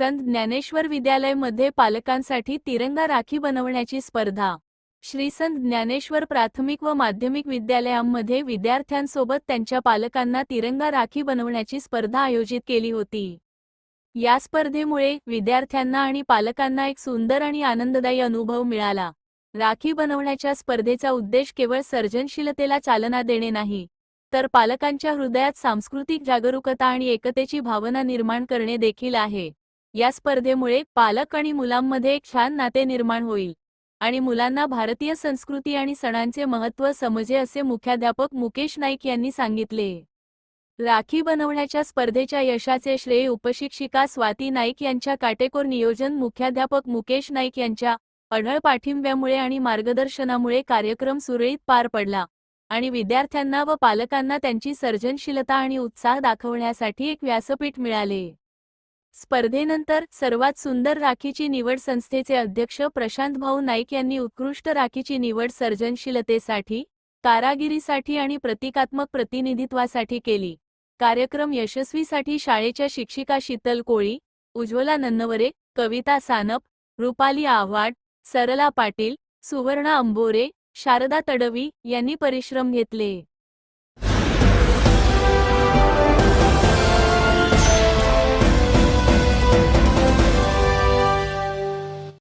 संत ज्ञानेश्वर विद्यालयमध्ये पालकांसाठी तिरंगा राखी बनवण्याची स्पर्धा. श्री संत ज्ञानेश्वर प्राथमिक व माध्यमिक विद्यालयांमध्ये विद्यार्थ्यांसोबत त्यांच्या पालकांना तिरंगा राखी बनवण्याची स्पर्धा आयोजित केली होती. या स्पर्धेमुळे विद्यार्थ्यांना आणि पालकांना एक सुंदर आणि आनंददायी अनुभव मिळाला. राखी बनवण्याच्या स्पर्धेचा उद्देश केवळ सर्जनशीलतेला चालना देणे नाही तर पालकांच्या हृदयात सांस्कृतिक जागरूकता आणि एकतेची भावना निर्माण करणे देखील आहे. या स्पर्धेमुळे पालक आणि मुलांमध्ये एक छान नाते निर्माण होईल. आणि मुलांना भारतीय संस्कृती आणि सणांचे महत्त्व समजे असे मुख्याध्यापक मुकेश नाईक यांनी सांगितले. राखी बनवण्याच्या स्पर्धेच्या यशाचे श्रेय उपशिक्षिका स्वाती नाईक यांच्या काटेकोर नियोजन मुख्याध्यापक मुकेश नाईक यांच्या अढळ पाठिंब्यामुळे आणि मार्गदर्शनामुळे कार्यक्रम सुरळीत पार पडला. आणि विद्यार्थ्यांना व पालकांना त्यांची सर्जनशीलता आणि उत्साह दाखवण्यासाठी एक व्यासपीठ मिळाले. स्पर्धेनंतर सर्वात सुंदर राखीची निवड संस्थेचे अध्यक्ष प्रशांत भाऊ नाईक यांनी उत्कृष्ट राखीची निवड सर्जनशीलतेसाठी कारागिरीसाठी आणि प्रतिकात्मक प्रतिनिधित्वासाठी केली. कार्यक्रम यशस्वीसाठी शाळेच्या शिक्षिका शीतल कोळी उज्ज्वला नन्नवरे कविता सानप रुपाली आव्हाड सरला पाटील सुवर्णा अंबोरे शारदा तडवी यांनी परिश्रम घेतले.